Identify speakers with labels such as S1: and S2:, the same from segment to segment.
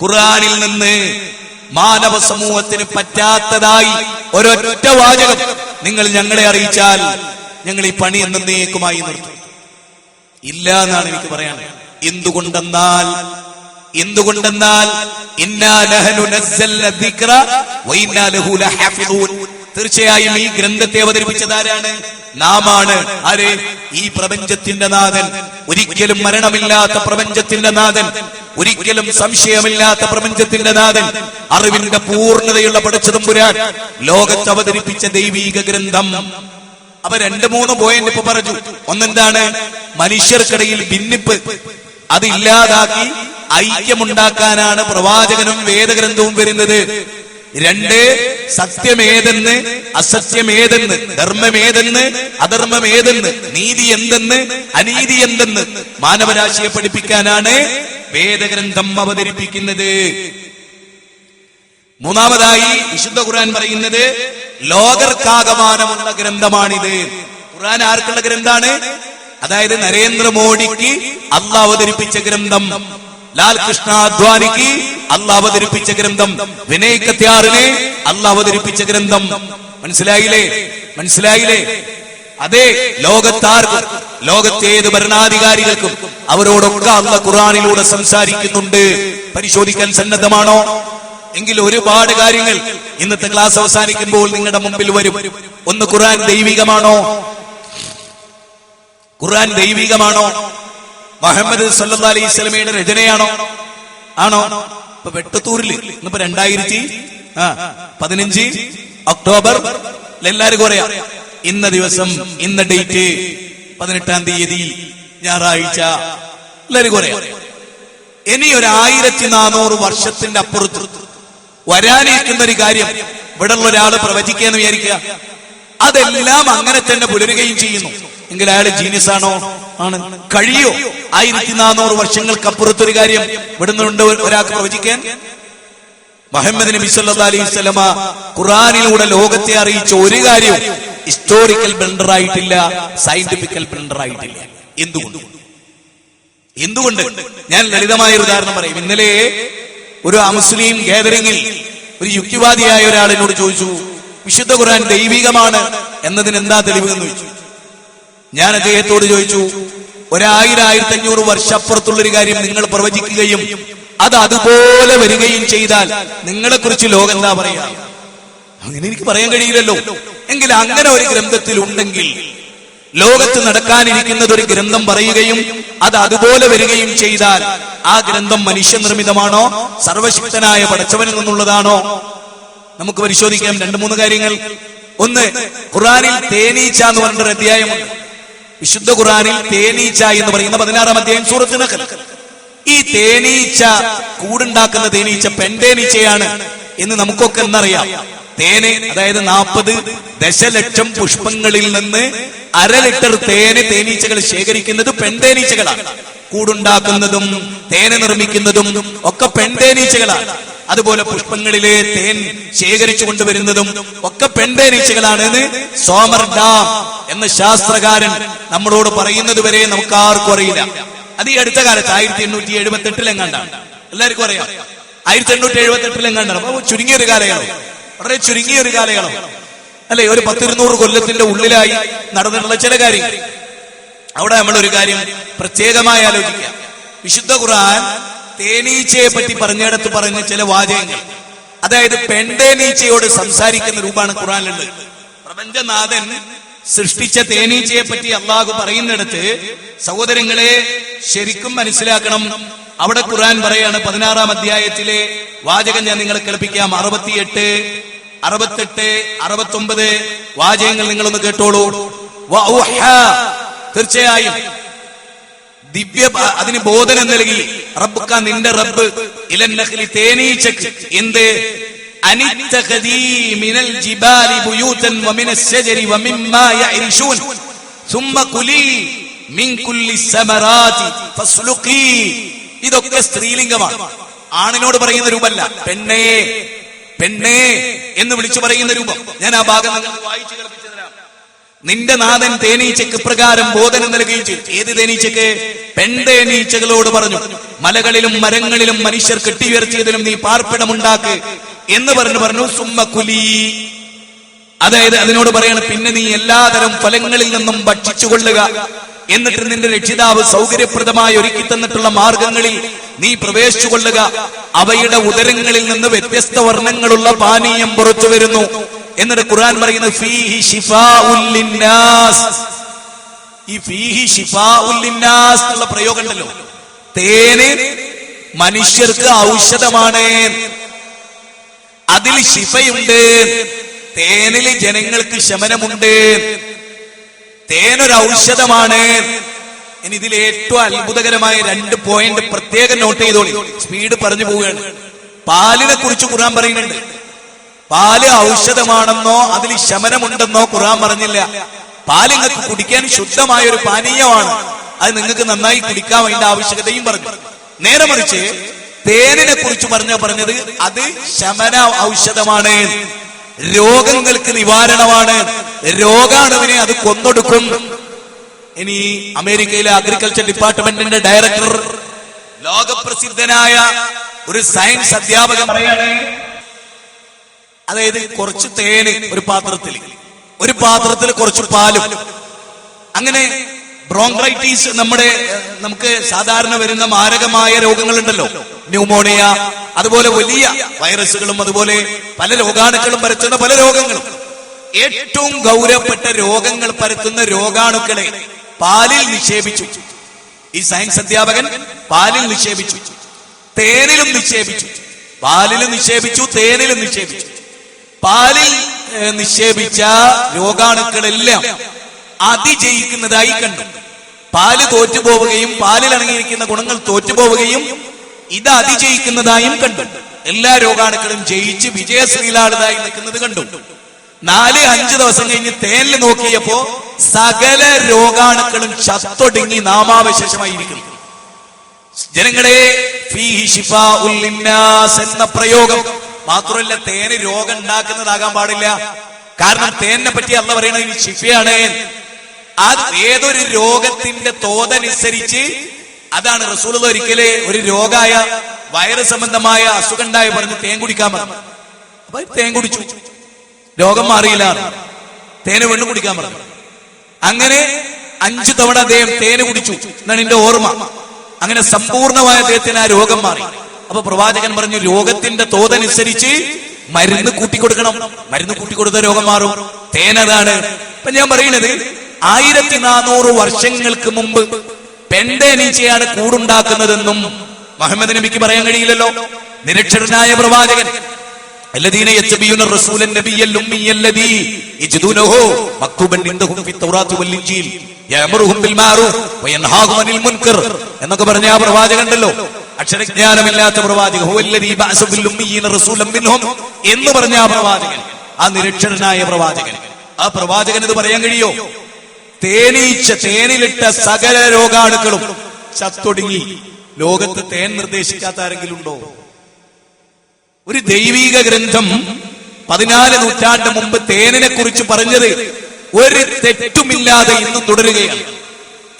S1: ഖുർആനിൽ നിന്ന് മാനവ സമൂഹത്തിന് പറ്റാത്തതായി ഒരൊറ്റ വാചകം നിങ്ങൾ ഞങ്ങളെ അറിയിച്ചാൽ ഞങ്ങൾ ഈ പണി എന്നേക്കുമായി നിർത്തും. ഇല്ല എന്നാണ് എനിക്ക് പറയാൻ. എന്തുകൊണ്ടെന്നാൽ എന്തുകൊണ്ടെന്നാൽ ഇന്നാ ലഹനു ലഹു തീർച്ചയായും ഈ ഗ്രന്ഥത്തെ അവതരിപ്പിച്ചത് ആരാണ് നാമാണ്. ആര്? ഈ പ്രപഞ്ചത്തിന്റെ നാഥൻ. ഒരിക്കലും മരണമില്ലാത്ത പ്രപഞ്ചത്തിന്റെ നാഥൻ. ഒരിക്കലും സംശയമില്ലാത്ത പ്രപഞ്ചത്തിന്റെ നാഥൻ. അറിവിന്റെ പൂർണതയുള്ള പഠിച്ചതുമ്പുരാൻ ലോകത്ത് അവതരിപ്പിച്ച ദൈവീക ഗ്രന്ഥം. അപ്പൊ രണ്ട് മൂന്ന് പോയിന്റ് ഇപ്പൊ പറഞ്ഞു. ഒന്നെന്താണ്? മനുഷ്യർക്കിടയിൽ ഭിന്നിപ്പ്. അതില്ലാതാക്കി ഐക്യമുണ്ടാക്കാനാണ് പ്രവാചകനും വേദഗ്രന്ഥവും വരുന്നത്. രണ്ട് സത്യമേതെന്ന് അസത്യമേതെന്ന് ധർമ്മമേതെന്ന് അധർമ്മമേതെന്ന് നീതി എന്തെന്ന് അനീതി എന്തെന്ന് മാനവരാശിയെ പഠിപ്പിക്കാനാണ് വേദഗ്രന്ഥം അവതരിപ്പിക്കുന്നത്. മൂന്നാമതായി വിശുദ്ധ ഖുർആൻ പറയുന്നത് ലോകർക്കാകമാനമുള്ള ഗ്രന്ഥമാണിത്. ഖുർആൻ ആർക്കുള്ള ഗ്രന്ഥാണ്? അതായത് നരേന്ദ്രമോദിക്ക് അള്ള അവതരിപ്പിച്ച ഗ്രന്ഥം. ലാൽ കൃഷ്ണ അദ്വാനിക്ക് അള്ളാഹ് അവതരിപ്പിച്ച ഗ്രന്ഥം വിനയ് കത്യാറിന് അവതരിപ്പിച്ച ഗ്രന്ഥം. മനസ്സിലായില്ലേ? മനസ്സിലായില്ലേ? അതെ ലോകത്താർക്കും ലോകത്തെ ഏത് ഭരണാധികാരികൾക്കും അവരോടൊക്കെ അള്ള ഖുറാനിലൂടെ സംസാരിക്കുന്നുണ്ട്. പരിശോധിക്കാൻ സന്നദ്ധമാണോ? എങ്കിൽ ഒരുപാട് കാര്യങ്ങൾ ഇന്നത്തെ ക്ലാസ് അവസാനിക്കുമ്പോൾ നിങ്ങളുടെ മുമ്പിൽ വരും. ഒന്ന് ഖുറാൻ ദൈവികമാണോ? ഖുറാൻ ദൈവികമാണോ? മുഹമ്മദ് സല്ലാ അലൈഹി സ്വലമയുടെ രചനയാണോ? ആണോ? ഇപ്പൊ വെട്ടത്തൂരിൽ ഇന്നിപ്പോ രണ്ടായിരത്തി പതിനഞ്ച് ഒക്ടോബർ. എല്ലാവർക്കും അറിയാം. ഇന്ന ദിവസം ഇന്ന ഡേറ്റ് പതിനെട്ടാം തീയതി ഞായറാഴ്ച. എല്ലാവർക്കും അറിയാം. ഇനി ഒരു ആയിരത്തി നാനൂറ് വർഷത്തിന്റെ അപ്പുറത്ത് വരാനിരിക്കുന്ന ഒരു കാര്യം ഇവിടെ ഉള്ള ഒരാൾ പ്രവചിക്കാന്ന് വിചാരിക്കുക. അതെല്ലാം അങ്ങനെ തന്നെ പുലരുകയും ചെയ്യുന്നു. എങ്കിൽ അയാൾ ജീനിയസ് ആണോ. ആണ് കഴിയോ? ആയിരത്തി നാനൂറ് വർഷങ്ങൾക്കപ്പുറത്തൊരു കാര്യം ഇവിടുന്നുണ്ട് ഒരാൾക്ക് പ്രവചിക്കാൻ? മുഹമ്മദ് നബി സല്ലാ അലൈഹി സ്വലമ ഖുർആനിലൂടെ ലോകത്തെ അറിയിച്ച ഒരു കാര്യവും ഹിസ്റ്റോറിക്കൽ ബ്ലണ്ടർ ആയിട്ടില്ല സയന്റിഫിക്കൽ ബ്ലണ്ടർ ആയിട്ടില്ല. എന്തുകൊണ്ട്? എന്തുകൊണ്ട്? ഞാൻ ലളിതമായ ഒരു ഉദാഹരണം പറയും. ഇന്നലെ ഒരു അമുസ്ലിം ഗാദറിംഗിൽ ഒരു യുക്തിവാദിയായ ഒരാളിനോട് ചോദിച്ചു വിശുദ്ധ ഖുറാൻ ദൈവികമാണ് എന്നതിന് എന്താ തെളിവ് എന്ന് ചോദിച്ചു? ഞാൻ അദ്ദേഹത്തോട് ചോദിച്ചു ഒരായിരം ആയിരത്തി അഞ്ഞൂറ് വർഷപ്പുറത്തുള്ളൊരു കാര്യം നിങ്ങൾ പ്രവചിക്കുകയും അത് അതുപോലെ വരികയും ചെയ്താൽ നിങ്ങളെ കുറിച്ച് ലോകം എന്താ പറയാ? അങ്ങനെ എനിക്ക് പറയാൻ കഴിയില്ലല്ലോ. എങ്കിൽ അങ്ങനെ ഒരു ഗ്രന്ഥത്തിൽ ഉണ്ടെങ്കിൽ ലോകത്ത് നടക്കാനിരിക്കുന്നത് ഒരു ഗ്രന്ഥം പറയുകയും അത് അതുപോലെ വരികയും ചെയ്താൽ ആ ഗ്രന്ഥം മനുഷ്യനിർമ്മിതമാണോ സർവശക്തനായ പടച്ചവനിൽ നിന്നുള്ളതാണോ? നമുക്ക് പരിശോധിക്കാം രണ്ട് മൂന്ന് കാര്യങ്ങൾ. ഒന്ന് ഖുറാനിൽ തേനീച്ച എന്ന് പറഞ്ഞൊരു അധ്യായമുണ്ട് വിശുദ്ധ ഖുറാനിൽ തേനീച്ച എന്ന് പറയുന്ന പതിനാറാം അധ്യായം സൂറത്ത് നഖൽ. ഈ തേനീച്ച കൂടുണ്ടാക്കുന്ന തേനീച്ച പെൻതേനീച്ചയാണ് എന്ന് നമുക്കൊക്കെ എന്നറിയാം തേന് അതായത് നാൽപ്പത് ദശലക്ഷം പുഷ്പങ്ങളിൽ നിന്ന് അര ലിറ്റർ തേന് തേനീച്ചകൾ ശേഖരിക്കുന്നത് പെൺതേനീച്ചകളാണ് കൂടുണ്ടാക്കുന്നതും തേന് നിർമ്മിക്കുന്നതും ഒക്കെ പെൺതേനീച്ചകളാണ് അതുപോലെ പുഷ്പങ്ങളിലെ തേൻ ശേഖരിച്ചു കൊണ്ടുവരുന്നതും ഒക്കെ പെൺതേനീച്ചകളാണ് സോമർ ഡാം എന്ന ശാസ്ത്രകാരൻ നമ്മളോട് പറയുന്നത് വരെ നമുക്ക് ആർക്കും അറിയില്ല. അത് ഈ അടുത്ത കാലത്ത് ആയിരത്തി എണ്ണൂറ്റി എഴുപത്തി എട്ടിലെങ്ങാണ്ടാണ് എല്ലാവർക്കും അറിയാം. ആയിരത്തി എണ്ണൂറ്റി എഴുപത്തി എട്ടിലെങ്ങാണ്ടാണ് അപ്പൊ ചുരുങ്ങിയ ഒരു കാലയളവ്. വളരെ ചുരുങ്ങിയ ഒരു കാലയളവ്. അല്ലെ? ഒരു പത്തിരുന്നൂറ് കൊല്ലത്തിന്റെ ഉള്ളിലായി നടന്നിട്ടുള്ള ചില കാര്യങ്ങൾ അവിടെ നമ്മൾ ഒരു കാര്യം പ്രത്യേകമായി ആലോചിക്കുക വിശുദ്ധ ഖുർആൻ തേനീച്ചയെ പറ്റി പറഞ്ഞിടത്ത് പറഞ്ഞ ചില വാചകങ്ങൾ. അതായത് പെണ്ടേനീച്ചയോട് സംസാരിക്കുന്ന രൂപമാണ് ഖുർആനിലുള്ളത്. പ്രപഞ്ചനാഥൻ സൃഷ്ടിച്ച തേനീച്ചയെ പറ്റി അള്ളാഹു പറയുന്നിടത്ത് സഹോദരങ്ങളെ ശരിക്കും മനസ്സിലാക്കണം. അവിടെ ഖുർആൻ പറയാണ് പതിനാറാം അധ്യായത്തിലെ വാചകം ഞാൻ നിങ്ങളെ കേൾപ്പിക്കാം. അറുപത്തിയെട്ട് അറുപത്തെട്ട് അറുപത്തൊമ്പത് വാചകങ്ങൾ നിങ്ങളൊന്ന് കേട്ടോളൂ. തീർച്ചയായും. ദിവ്യ അതിന് ബോധനം നൽകി. റബ്ബുക്ക നിന്റെ റബ്ബ്. ഇലന്നഖലി തേനീച്ചക്ക്. എന്ത്? അനിത്തഖദീ മിനൽ ജിബാലി ബുയൂതൻ വമിനസ് ശജരി വമിമ്മാ യഅരിശൂൻ ثم കുലി മിൻ കുല്ലി സമറാതി ഫസ്ലുഖി. ഇതൊക്കെ സ്ത്രീലിംഗമാണ്. ആണിനോട് പറയുന്ന രൂപമല്ല. പെണ്ണേ പെണ്ണേ എന്ന് വിളിച്ചു പറയുന്ന രൂപം. ഞാൻ ആ ഭാഗം വായിച്ചു കേൾപ്പിച്ചു നിന്റെ നാഥൻ തേനീച്ചക്ക് പ്രകാരം ബോധനം നൽകുകയും ചെയ്തു. ഏത് തേനീച്ചക്ക് പെൺതേനീച്ചകളോട് പറഞ്ഞു. മലകളിലും മരങ്ങളിലും മനുഷ്യർ കെട്ടിയുയർത്തിയതിലും നീ പാർപ്പിടമുണ്ടാക്ക്. എന്ന് പറഞ്ഞു പറഞ്ഞു സുമ്മ കുലി. അതായത് അതിനോട് പറയാണ് പിന്നെ നീ എല്ലാതരം ഫലങ്ങളിൽ നിന്നും ഭക്ഷിച്ചു കൊള്ളുക. എന്നിട്ട് നിന്റെ രക്ഷിതാവ് സൗകര്യപ്രദമായി ഒരുക്കി തന്നിട്ടുള്ള മാർഗങ്ങളിൽ നീ പ്രവേശിച്ചു കൊള്ളുക. അവയുടെ ഉദരങ്ങളിൽ നിന്ന് വ്യത്യസ്ത വർണങ്ങളുള്ള പാനീയം പുറത്തു വരുന്നു. എന്നിട്ട് ഖുർആൻ പറയുന്നത് ഫീഹി ഷിഫാ ഉല്ലിന്നാസ് ഈ ഫീഹി ഷിഫാ ഉല്ലിന്നാസ് എന്നുള്ള പ്രയോഗം ഉണ്ടല്ലോ. തേന് മനുഷ്യർക്ക് ഔഷധമാണ്. അതിൽ ശിഫയുണ്ട്. തേനിൽ ജനങ്ങൾക്ക് ശമനമുണ്ട്. തേനൊരു ഔഷധമാണ്. ഇനി ഇതിൽ ഏറ്റവും അത്ഭുതകരമായ രണ്ട് പോയിന്റ് പ്രത്യേകം നോട്ട് ചെയ്തോളി. സ്പീഡ് പറഞ്ഞു പോവുകയാണ്. പാലിനെ കുറിച്ച് ഖുർആൻ പറയുന്നുണ്ട്. പാൽ ഔഷധമാണെന്നോ അതിൽ ശമനമുണ്ടെന്നോ ഖുർആൻ പറഞ്ഞില്ല. പാൽ നിങ്ങൾക്ക് കുടിക്കാൻ ശുദ്ധമായ ഒരു പാനീയമാണ്. അത് നിങ്ങൾക്ക് നന്നായി കുടിക്കാൻ വേണ്ട ആവശ്യകതയും പറഞ്ഞു. നേരെ മറിച്ച് തേനിനെ കുറിച്ച് പറഞ്ഞ പറഞ്ഞത്? അത് ശമന ഔഷധമാണ്. രോഗങ്ങൾക്ക് നിവാരണമാണ്. രോഗാണുവിനെ അത് കൊന്നൊടുക്കും. ഇനി അമേരിക്കയിലെ അഗ്രികൾച്ചർ ഡിപ്പാർട്ട്മെന്റിന്റെ ഡയറക്ടർ ലോകപ്രസിദ്ധനായ ഒരു സയൻസ് അധ്യാപകൻ അതായത് കുറച്ച് തേന് ഒരു പാത്രത്തിൽ ഒരു പാത്രത്തിൽ കുറച്ച് പാലും. അങ്ങനെ ബ്രോങ്ക്രൈറ്റീസ് നമ്മുടെ നമുക്ക് സാധാരണ വരുന്ന മാരകമായ രോഗങ്ങളുണ്ടല്ലോ. ന്യൂമോണിയ അതുപോലെ വലിയ വൈറസുകളും അതുപോലെ പല രോഗാണുക്കളും പരത്തുന്ന പല രോഗങ്ങളും. ഏറ്റവും ഗൗരവപ്പെട്ട രോഗങ്ങൾ പരത്തുന്ന രോഗാണുക്കളെ പാലിൽ നിക്ഷേപിച്ചു. ഈ സയൻസ് അധ്യാപകൻ പാലിൽ നിക്ഷേപിച്ചു. തേനിലും നിക്ഷേപിച്ചു. പാലിലും നിക്ഷേപിച്ചു തേനിലും നിക്ഷേപിച്ചു. പാലിൽ നിക്ഷേപിച്ച രോഗാണുക്കളെല്ലാം അതിജയിക്കുന്നതായി കണ്ടു. പാൽ തോറ്റുപോവുകയും പാലിൽ അടങ്ങിയിരിക്കുന്ന ഗുണങ്ങൾ തോറ്റുപോവുകയും ഇത് അതിജയിക്കുന്നതായും കണ്ടു. എല്ലാ രോഗാണുക്കളും ജയിച്ച് വിജയശ്രീലാളിതായി നിൽക്കുന്നത് കണ്ടു. നാല് അഞ്ച് ദിവസം കഴിഞ്ഞ് തേനിൽ നോക്കിയപ്പോ സകല രോഗാണുക്കളും ചത്തൊടുങ്ങി നാമാവശേഷമായിരിക്കുന്നു. ജനങ്ങളെ എന്ന പ്രയോഗം. മാത്രമല്ല തേന് രോഗം ഉണ്ടാക്കുന്നതാകാൻ പാടില്ല. കാരണം തേനിനെ പറ്റി അല്ല പറയുന്നത് ഇനി ശിഫയാണ് അത് ഏതൊരു രോഗത്തിന്റെ തോതനുസരിച്ച് അതാണ് റസൂൽ ഒരിക്കലെ ഒരു രോഗായ വൈറസ് സംബന്ധമായ അസുഖം ഉണ്ടായി പറഞ്ഞ് തേൻ കുടിക്കാൻ പറഞ്ഞു. അപ്പൊ തേൻ കുടിച്ചു. രോഗം മാറിയില്ല തേന് വെണ്ണു കുടിക്കാൻ പറഞ്ഞു. അങ്ങനെ അഞ്ചു തവണ അദ്ദേഹം തേന് കുടിച്ചു. എന്നാണ് എന്റെ ഓർമ്മ. അങ്ങനെ സമ്പൂർണമായ അദ്ദേഹത്തിന് ആ രോഗം മാറി. അപ്പൊ പ്രവാചകൻ പറഞ്ഞു രോഗത്തിന്റെ തോതനുസരിച്ച് മരുന്ന് കൂട്ടിക്കൊടുക്കണം. മരുന്ന് കൂട്ടിക്കൊടുത്ത രോഗം മാറും. തേനതാണ് ഇപ്പൊ ഞാൻ പറയുന്നത് ആയിരത്തി നാനൂറ് വർഷങ്ങൾക്ക് മുമ്പ് പെണ്ടേനീച്ചയാണ് കൂടുണ്ടാക്കുന്നതെന്നും മുഹമ്മദ് നബിക്ക് പറയാൻ കഴിയില്ലല്ലോ നിരക്ഷരനായ പ്രവാചകൻ الذين يتبعون الرسول النبي الأمي الذي يجدونه مكتوبا عندهم في التوراة والإنجيل يأمرهم بالمعروف وينهاهم عن المنكر എന്നൊക്കെ പറഞ്ഞ ആ പ്രവാചകൻ ഉണ്ടല്ലോ അക്ഷരജ്ഞാനമില്ലാത്ത പ്രവാചകൻ هو الذي بعث في الأميين رسولا منهم എന്ന് പറഞ്ഞ ആ പ്രവാചകൻ ആ നിരക്ഷരനായ പ്രവാചകൻ ആ പ്രവാചകൻ ഇത് പറയാൻ കഴിയോ തേനീച്ച തേനിലിട്ട സകല രോഗാണുക്കളും ചത്തൊടുങ്ങി. ലോകത്ത് തേൻ നിർദ്ദേശിക്കാത്ത ആരെങ്കിലും ഉണ്ടോ? ഒരു ദൈവീക ഗ്രന്ഥം പതിനാല് നൂറ്റാണ്ട് മുമ്പ് തേനിനെ കുറിച്ച് പറഞ്ഞത് ഒരു തെറ്റുമില്ലാതെ ഇന്നും തുടരുകയാണ്.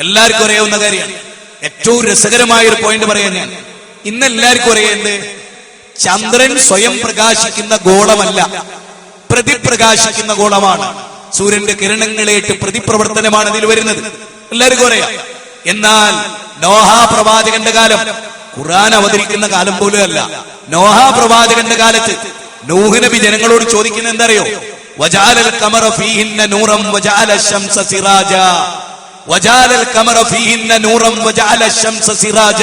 S1: എല്ലാവർക്കും അറിയാവുന്ന കാര്യമാണ് ഏറ്റവും രസകരമായ ഒരു പോയിന്റ് പറയാൻ ഞാൻ. ഇന്ന് എല്ലാവർക്കും അറിയേണ്ടത് ചന്ദ്രൻ സ്വയം പ്രകാശിക്കുന്ന ഗോളമല്ല പ്രതിപ്രകാശിക്കുന്ന ഗോളമാണ്. സൂര്യന്റെ കിരണങ്ങളേറ്റ് പ്രതിപ്രവർത്തനമാണ് അതിൽ വരുന്നത്. എല്ലാവർക്കും അറിയാം. എന്നാൽ നോഹ പ്രവാചകന്റെ കാലം ഖുർആൻ അവതരിക്കുന്ന കാലം പോലും അല്ല. നോഹ പ്രവാചകന്റെ കാലത്ത് നൂഹ് നബി ജനങ്ങളോട് ചോദിക്കുന്ന എന്തറിയോ? വജാലൽ കമറ ഫീഹിന്ന നൂറം വജാല ശംസ സിറാജ. വജാലൽ കമറ ഫീഹിന്ന നൂറം വജാല ശംസ സിറാജ.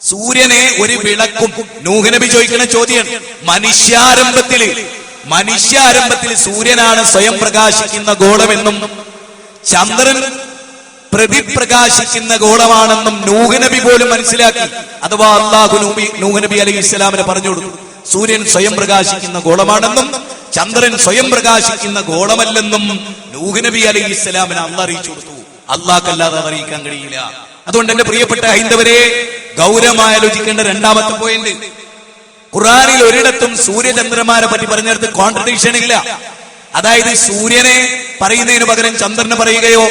S1: സൂര്യനെ ഒരു വിളക്കും നൂഹ് നബി ചോദിക്കുന്ന ചോദ്യം മനുഷ്യാരംഭത്തിൽ മനുഷ്യാരംഭത്തിൽ സൂര്യനാണ് സ്വയം പ്രകാശിക്കുന്ന ഗോളമെന്നും ചന്ദ്രൻ പ്രതിപ്രകാശിക്കുന്ന ഗോളമാണെന്നും നൂഹനബി പോലും മനസ്സിലാക്കി. അഥവാ അള്ളാഹു നൂബി നൂഹനബി അലൈഹി ഇസ്ലാമിന് പറഞ്ഞു കൊടുത്തു. സൂര്യൻ സ്വയം പ്രകാശിക്കുന്ന ഗോളമാണെന്നും ചന്ദ്രൻ സ്വയം പ്രകാശിക്കുന്ന ഗോളമല്ലെന്നും നൂഹനബി അലൈഹി ഇസ്ലാമിന് അള്ള അറിയിച്ചു കൊടുത്തു. അള്ളാഹ്ക്കല്ലാതെ അറിയിക്കാൻ കഴിയില്ല. അതുകൊണ്ട് എന്റെ പ്രിയപ്പെട്ട ഹൈന്ദവരെ ഗൗരവമായി ആലോചിക്കേണ്ട രണ്ടാമത്തെ പോയിന്റ് ഖുറാനിൽ ഒരിടത്തും സൂര്യചന്ദ്രന്മാരെ പറ്റി പറഞ്ഞിടത്ത് കോൺട്രഡിക്ഷൻ ഇല്ല. അതായത് സൂര്യനെ പറയുന്നതിന് പകരം ചന്ദ്രന് പറയുകയോ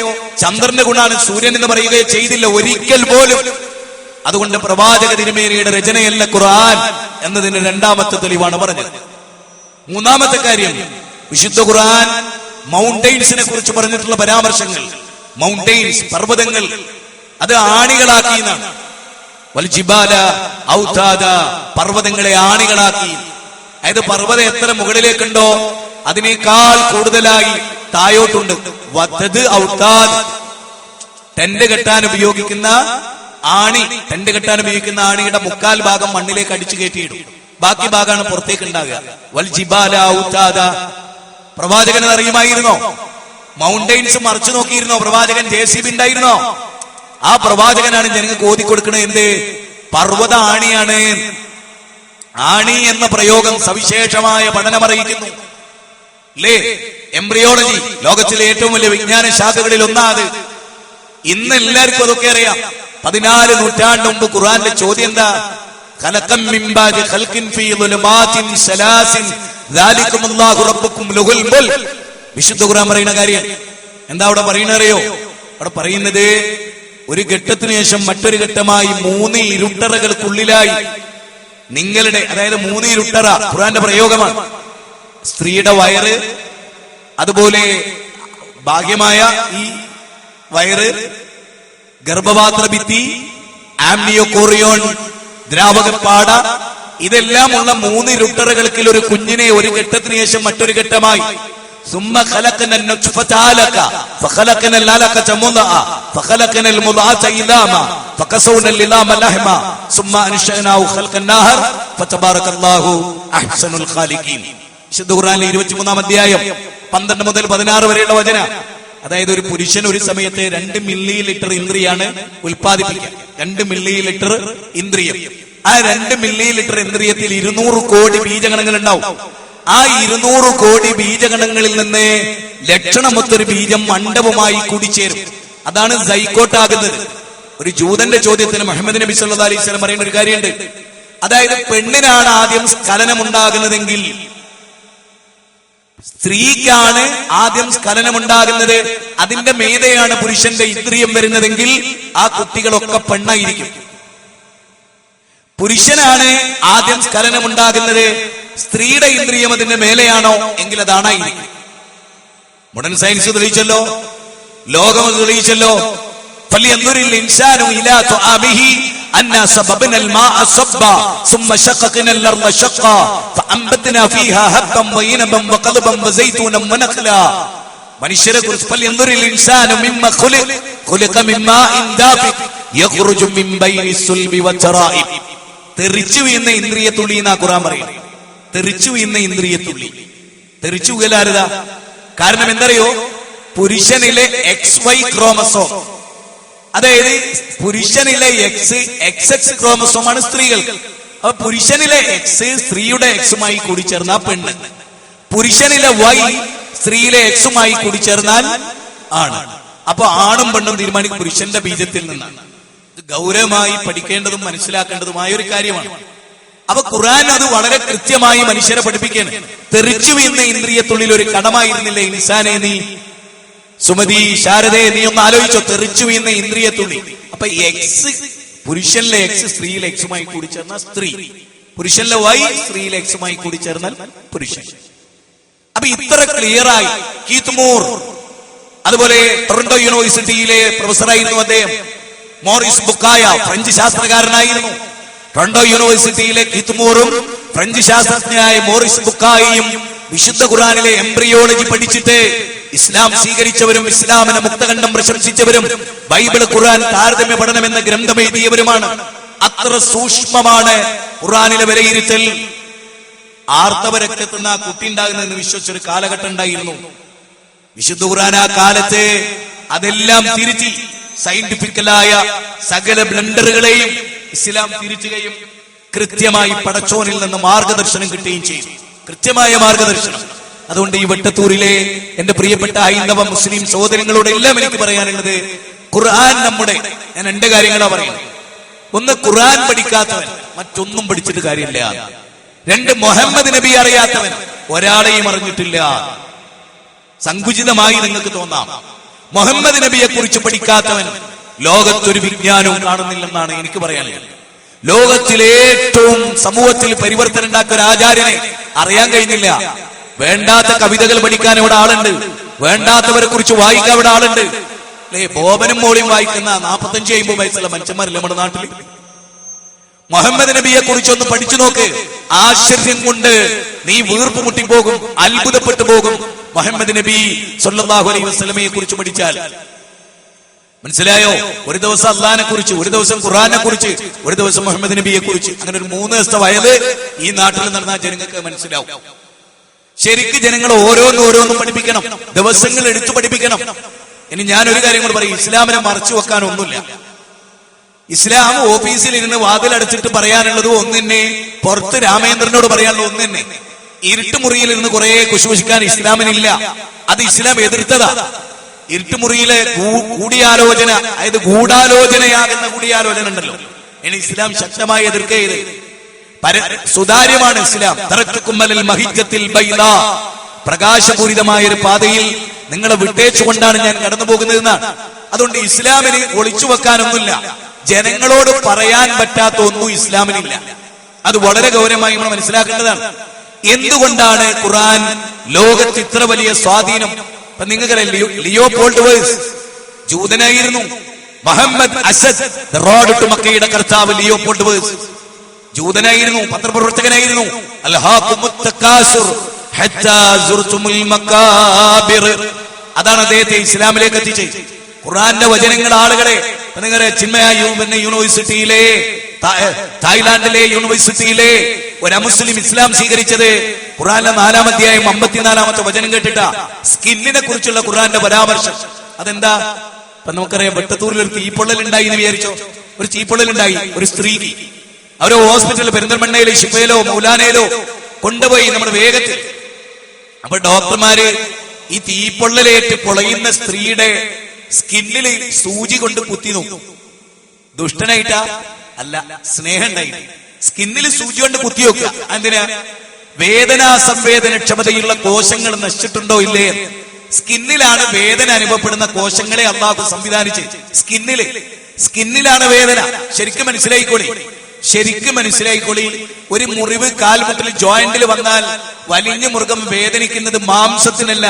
S1: ചന്ദ്രന്റെ ഗുണാണ് സൂര്യൻ എന്ന് പറയുകയോ ചെയ്തില്ല ഒരിക്കൽ പോലും. അതുകൊണ്ട് പ്രവാചക തിരുമേനിയുടെ രചനയല്ല ഖുർആൻ എന്നതിന് രണ്ടാമത്തെ തെളിവാണ് പറഞ്ഞത്. മൂന്നാമത്തെ കാര്യം വിശുദ്ധ ഖുർആൻ മൗണ്ടെയ്ൻസിനെ കുറിച്ച് പറഞ്ഞിട്ടുള്ള പരാമർശങ്ങൾ മൗണ്ടെയ്ൻസ് പർവതങ്ങൾ അത് ആണികളാക്കി എന്നാണ്. വൽജിബാല ഔതാദ പർവതങ്ങളെ ആണികളാക്കി. അതായത് പർവതം എത്ര മുകളിലേക്കുണ്ടോ അതിനേക്കാൾ കൂടുതലായി തായോട്ടുണ്ട് വധത് ഔതാദ് ടെന്റ് കെട്ടാൻ ഉപയോഗിക്കുന്ന ആണി ടെന്റ് കെട്ടാൻ ഉപയോഗിക്കുന്ന ആണിയുടെ മുക്കാൽ ഭാഗം മണ്ണിലേക്ക് അടിച്ചു കയറ്റിയിടും. ബാക്കി ഭാഗമാണ് പുറത്തേക്ക് ഉണ്ടാകുക. വൽ ജിബാല ഔതാദ പ്രവാചകൻ അറിയുമായിരുന്നോ? മൗണ്ടെയിൻസ് മറിച്ചു നോക്കിയിരുന്നോ? പ്രവാചകൻ ജെ സി ബി ഉണ്ടായിരുന്നോ? ആ പ്രവാചകനാണ് ജനങ്ങൾക്ക് ഓതി കൊടുക്കുന്നത് എന്ത്? പർവത ആണിയാണ് ആണി എന്ന പ്രയോഗം സവിശേഷമായ പഠനം അറിയിക്കുന്നു. അല്ലേ എംബ്രിയോളജി ലോകത്തിലെ ഏറ്റവും വലിയ വിജ്ഞാന ശാഖകളിൽ ഒന്നാത്. ഇന്ന് എല്ലാവർക്കും അതൊക്കെ അറിയാം. പതിനാല് നൂറ്റാണ്ട് മുമ്പ് ഖുറാന്റെ ചോദ്യം എന്താ? സലാസിൻ അല്ലാഹു വിശുദ്ധ ഖുർആൻ പറയുന്ന കാര്യം. എന്താ അവിടെ പറയുന്നറിയോ അവിടെ പറയുന്നത് ഒരു ഘട്ടത്തിന് ശേഷം മറ്റൊരു ഘട്ടമായി മൂന്ന് ഇരുട്ടറകൾക്കുള്ളിലായി നിങ്ങളുടെ അതായത് മൂന്ന് ഇരുട്ടറ ഖുറാന്റെ പ്രയോഗമാണ്. സ്ത്രീയുടെ വയറ് അതുപോലെ ഭാഗ്യമായ ഈ വയറ് ഗർഭപാത്ര ഭിത്തി ആംനിയോ കോറിയോൺ ദ്രാവകപ്പാട ഇതെല്ലാം ഉള്ള മൂന്ന് ഇരുട്ടറകൾക്കിൽ ഒരു കുഞ്ഞിനെ ഒരു ഘട്ടത്തിന് ശേഷം മറ്റൊരു ഘട്ടമായി ثم خلقنا النطفة علقة فخلقنا العلقة مضغة فخلقنا المضغة عظاما فكسونا العظام لحما ثم أنشأناه خلقا آخر فتبارك الله أحسن الخالقين വിശുദ്ധ ഖുർആനിലെ ഇരുപത്തിമൂന്നാം അധ്യായം പന്ത്രണ്ട് മുതൽ പതിനാറ് വരെയുള്ള വചന അതായത് ഒരു പുരുഷൻ ഒരു സമയത്ത് രണ്ട് മില്ലി ലിറ്റർ ഇന്ദ്രിയാണ് ഉൽപ്പാദിപ്പിക്കുക രണ്ട് മില്ലി ലിറ്റർ ഇന്ദ്രിയം ആ രണ്ട് മില്ലി ലിറ്റർ ഇന്ദ്രിയത്തിൽ ഇരുന്നൂറ് കോടി ബീജഗണങ്ങൾ ഉണ്ടാവും ആ ഇരുന്നൂറ് കോടി ബീജഗണങ്ങളിൽ നിന്ന് ലക്ഷണമൊത്തൊരു ബീജം മണ്ഡപമായി കൂടിച്ചേരും. അതാണ് സൈക്കോട്ടാകുന്നത്. ഒരു ജൂതന്റെ ചോദ്യത്തിന് മുഹമ്മദ് നബി സല്ലാ അലൈഹി സ്വലം പറയുന്ന ഒരു കാര്യമുണ്ട്. അതായത് പെണ്ണിനാണ് ആദ്യം സ്ഖലനം ഉണ്ടാകുന്നതെങ്കിൽ സ്ത്രീക്കാണ് ആദ്യം സ്ഖലനമുണ്ടാകുന്നത്. അതിന്റെ മേധയാണ് പുരുഷന്റെ ഇന്ദ്രിയം വരുന്നതെങ്കിൽ ആ കുട്ടികളൊക്കെ പെണ്ണായിരിക്കും. പുരുഷനാണ് ആദ്യം സ്ഖലനമുണ്ടാകുന്നത്. സ്ത്രീയുടെ ഇന്ദ്രിയം അതിന്റെ മേലെയാണോ? എങ്കിൽ അതാണ് മോഡേൺ സയൻസ് തെളിയിച്ചല്ലോ. ലോകം തെളിയിച്ചല്ലോ. മനുഷ്യരെ കുറിച്ച് തെറിച്ചു വീഴുന്ന ഇന്ദ്രിയ തുള്ളിയെന്നാ കുറാൻ പറയുന്നത്. തെറിച്ചു വീഴുന്ന ഇന്ദ്രിയത്തുള്ളി തെറിച്ചു വീഴലാരുതാ കാരണം എന്തറിയോ? പുരുഷനിലെ എക്സ് വൈ ക്രോമസോം അതായത് പുരുഷനിലെ എക്സ് എക്സ് എക്സ് ക്രോമസോമാണ് സ്ത്രീകൾ. അപ്പൊ പുരുഷനിലെ എക്സ് സ്ത്രീയുടെ എക്സുമായി കൂടിച്ചേർന്ന പെണ്ണ്. പുരുഷനിലെ വൈ സ്ത്രീയിലെ എക്സുമായി കൂടിച്ചേർന്നാൽ ആണ്. അപ്പൊ ആണും പെണ്ണും തീരുമാനിക്കും പുരുഷന്റെ ബീജത്തിൽ നിന്നാണ്. ഗൗരവമായി പഠിക്കേണ്ടതും മനസ്സിലാക്കേണ്ടതുമായ ഒരു കാര്യമാണ്. അപ്പൊ ഖുർആൻ അത് വളരെ കൃത്യമായി മനുഷ്യരെ പഠിപ്പിക്കുകയാണ്. തെറിച്ചു വീഴുന്ന ഇന്ദ്രിയത്തുള്ളിൽ ഒരു കടമായിരുന്നില്ല ഇൻസാനെ നീ? സുമതി ശാരദയെ നീ ഒന്ന് ആലോചിച്ചോ തെറിച്ചു വീഴുന്ന ഇന്ദ്രിയത്തുള്ളി. അപ്പൊ എക്സ് പുരുഷനിലെ എക്സ് സ്ത്രീയിലെ എക്സുമായി കൂടി ചേർന്ന സ്ത്രീ. പുരുഷനിലെ വൈ സ്ത്രീയിലെ എക്സുമായി കൂടി ചേർന്നാൽ പുരുഷൻ. അപ്പൊ ഇത്ര ക്ലിയറായി മോർ. അതുപോലെ ടൊറന്റോ യൂണിവേഴ്സിറ്റിയിലെ പ്രൊഫസറായിരുന്നു അദ്ദേഹം. മോറിസ് ബുക്കായ ഫ്രഞ്ച് ശാസ്ത്രകാരനായിരുന്നു. ടൊറന്റോ യൂണിവേഴ്സിറ്റിയിലെ കിത്മൂറും ഫ്രഞ്ച് ശാസ്ത്രജ്ഞനായ മോറിസ് ബുക്കായിയും വിശുദ്ധ ഖുറാനിലെ എംബ്രിയോളജി പഠിച്ചിട്ട് ഇസ്ലാം സ്വീകരിച്ചവരും ഇസ്ലാമിനെ മുക്തകണ്ഠം പ്രശംസിച്ചവരും ബൈബിൾ ഖുറാൻ താരതമ്യ പഠനം എന്ന ഗ്രന്ഥം എഴുതിയവരുമാണ്. അത്ര സൂക്ഷ്മമാണ് ഖുറാനിലെ വിലയിരുത്തൽ. ആർത്തവ ആ കുട്ടി ഉണ്ടാകുന്നതെന്ന് വിശ്വസിച്ചൊരു കാലഘട്ടം ഉണ്ടായിരുന്നു. വിശുദ്ധ ഖുറാൻ ആ കാലത്ത് അതെല്ലാം തിരുത്തി സയന്റിഫിക്കലായ സകല ബ്ലണ്ടറുകളെയും ഇസ്ലാം തിരിച്ചുകയും കൃത്യമായി പടച്ചോനിൽ നിന്ന് മാർഗദർശനം കിട്ടുകയും ചെയ്യും. കൃത്യമായ മാർഗദർശനം. അതുകൊണ്ട് ഈ വെട്ടത്തൂരിലെ എന്റെ പ്രിയപ്പെട്ട ഹൈന്ദവ മുസ്ലിം സഹോദരങ്ങളോട് എല്ലാം എനിക്ക് പറയാനുള്ളത് ഖുർആൻ നമ്മുടെ ഞാൻ എന്റെ കാര്യങ്ങളാ പറയുന്നത്. ഒന്ന് ഖുർആൻ പഠിക്കാത്തവൻ മറ്റൊന്നും പഠിച്ചിട്ട് കാര്യമില്ല. രണ്ട് മുഹമ്മദ് നബി അറിയാത്തവൻ ഒരാളെയും അറിഞ്ഞിട്ടില്ല. സങ്കുചിതമായി നിങ്ങൾക്ക് തോന്നാം. മുഹമ്മദ് നബിയെ കുറിച്ച് പഠിക്കാത്തവൻ ലോകത്തൊരു വിജ്ഞാനവും കാണുന്നില്ലെന്നാണ് എനിക്ക് പറയാനുള്ളത് ലോകത്തിലെ ഏറ്റവും സമൂഹത്തിൽ പരിവർത്തനം ഉണ്ടാക്കിയ ഒരു ആചാര്യനെ അറിയാൻ കഴിഞ്ഞില്ല. വേണ്ടാത്ത കവിതകൾ പഠിക്കാൻ ഇവിടെ ആളുണ്ട്. വേണ്ടാത്തവരെ കുറിച്ച് വായിക്കാൻ ഇവിടെ ആളുണ്ട്. അല്ലേ ബോബനും മോളിയും വായിക്കുന്ന നാപ്പത്തഞ്ച് അമ്പത് വയസ്സുള്ള മനുഷ്യന്മാരല്ലേ നമ്മുടെ നാട്ടിൽ മുഹമ്മദ് നബിയെ കുറിച്ചൊന്ന് പഠിച്ചു നോക്ക്. ആശ്ചര്യം കൊണ്ട് നീ വീർപ്പ് മുട്ടിപ്പോകും അത്ഭുതപ്പെട്ടു പോകും. മുഹമ്മദ് നബി സല്ലല്ലാഹു അലൈഹി വസല്ലമയെ കുറിച്ച് പഠിച്ചാൽ മനസ്സിലായോ? ഒരു ദിവസം അള്ളഹാനെ കുറിച്ച് ഒരു ദിവസം ഖുറാനെ കുറിച്ച് ഒരു ദിവസം മുഹമ്മദ് നബിയെ കുറിച്ച്. അങ്ങനെ ഒരു മൂന്ന് ദിവസത്തെ വയത് ഈ നാട്ടിൽ നടന്ന ജനങ്ങൾക്ക് മനസ്സിലാവും. ശരിക്ക് ജനങ്ങൾ ഓരോന്നും ഓരോന്നും പഠിപ്പിക്കണം. ദിവസങ്ങൾ എടുത്തു പഠിപ്പിക്കണം. ഇനി ഞാൻ ഒരു കാര്യം കൂടെ പറയും. ഇസ്ലാമിനെ മറച്ചു വെക്കാൻ ഒന്നുമില്ല ഇസ്ലാം ഓഫീസിൽ ഇരുന്ന് വാതിലടച്ചിട്ട് പറയാനുള്ളത് ഒന്നിന്നെ പുറത്ത് രാമേന്ദ്രനോട് പറയാനുള്ളത് ഒന്നിന്നെ ഇരുട്ടുമുറിയിൽ ഇരുന്ന് കുറെ കുശുകുശിക്കാൻ ഇസ്ലാമിനില്ല. അത് ഇസ്ലാം എതിർത്തതാ. ഇരുട്ടുമുറിയിലെ കൂടിയാലോചന അതായത് ഗൂഢാലോചനയാകുന്ന കൂടിയാലോചന ഉണ്ടല്ലോ. ഇനി ഇസ്ലാം ശക്തമായി എതിർക്കയത് പര- സുതാര്യമാണ് ഇസ്ലാം. തറക്കുമ്മലിൽ മഹിജത്തിൽ. പ്രകാശപൂരിതമായ ഒരു പാതയിൽ നിങ്ങളെ വിട്ടേച്ചുകൊണ്ടാണ് ഞാൻ കടന്നു പോകുന്നതെന്നാണ് അതുകൊണ്ട് ഇസ്ലാമിന് ഒളിച്ചു വെക്കാനൊന്നുമില്ല. ജനങ്ങളോട് പറയാൻ പറ്റാത്ത ഒന്നും ഇസ്ലാമിനില്ല. അത് വളരെ ഗൗരവമായി നമ്മൾ മനസ്സിലാക്കേണ്ടതാണ്. എന്തുകൊണ്ടാണ് ഖുറാൻ ലോകത്ത് ഇത്ര വലിയ സ്വാധീനം ഇപ്പൊ നിങ്ങൾക്കറിയാം ലിയോ പോൾഡ്വേഴ്സ് ജൂതനായിരുന്നു. മുഹമ്മദ് അസദ് റോഡ് ടു മക്കയുടെ കർത്താവ് ലിയോ പോൾഡ്വേഴ്സ് ജൂതനായിരുന്നു പത്രപ്രവർത്തകനായിരുന്നു. അതാണ് അദ്ദേഹത്തെ ഇസ്ലാമിലേക്ക് എത്തിച്ചത്. ഖുർആന്റെ വചനങ്ങൾ ആളുകളെ നിങ്ങളെ നിങ്ങളുടെ ചിന്മയ യു- പിന്നെ യൂണിവേഴ്സിറ്റിയിലെ തായ്ലാന്റിലെ യൂണിവേഴ്സിറ്റിയിലെ ഒരു മുസ്ലിം ഇസ്ലാം സ്വീകരിച്ചത് ഖുർആന്റെ നാലാം അധ്യായം അമ്പത്തിനാലാമത്തെ വചനം കേട്ടിട്ട. സ്കിന്നിനെ കുറിച്ചുള്ള ഖുറാന്റെ പരാമർശം. അതെന്താ? ഇപ്പൊ നമുക്കറിയാം വെട്ടത്തൂരിൽ ഒരു തീപ്പൊള്ളൽ ഉണ്ടായി എന്ന് വിചാരിച്ചോ? ഒരു തീപ്പൊള്ളൽ ഉണ്ടായി ഒരു സ്ത്രീക്ക്. അവരോ ഹോസ്പിറ്റലിൽ പെരിന്തൽമണ്ണയിലോ ഷിപ്പയിലോ മൗലാനയിലോ കൊണ്ടുപോയി നമ്മൾ വേഗത്തിൽ. അപ്പൊ ഡോക്ടർമാര് ഈ തീപ്പൊള്ളലേറ്റ് പൊളയുന്ന സ്ത്രീയുടെ സ്കിന്നിൽ സൂചി കൊണ്ട് കുത്തി നോക്കും. ദുഷ്ടനായിട്ടാ? അല്ല സ്നേഹം ഉണ്ടായിട്ട് സ്കിന്നിൽ സൂചി കൊണ്ട് കുത്തി നോക്കുക. എന്തിനാ വേദനാ ക്ഷമതയുള്ള കോശങ്ങൾ നശിച്ചിട്ടുണ്ടോ ഇല്ലേ? സ്കിന്നിലാണ് വേദന അനുഭവപ്പെടുന്ന കോശങ്ങളെ അള്ളാഹു സംവിധാനിച്ച്. സ്കിന്നിൽ. സ്കിന്നിലാണ് വേദന. ശരിക്കും മനസ്സിലായിക്കോളി. ശരിക്കും മനസ്സിലായിക്കോളി. ഒരു മുറിവ് കാൽമുട്ടിൽ ജോയിന്റിൽ വന്നാൽ വലിഞ്ഞ മൃഗം വേദനിക്കുന്നത് മാംസത്തിനല്ല.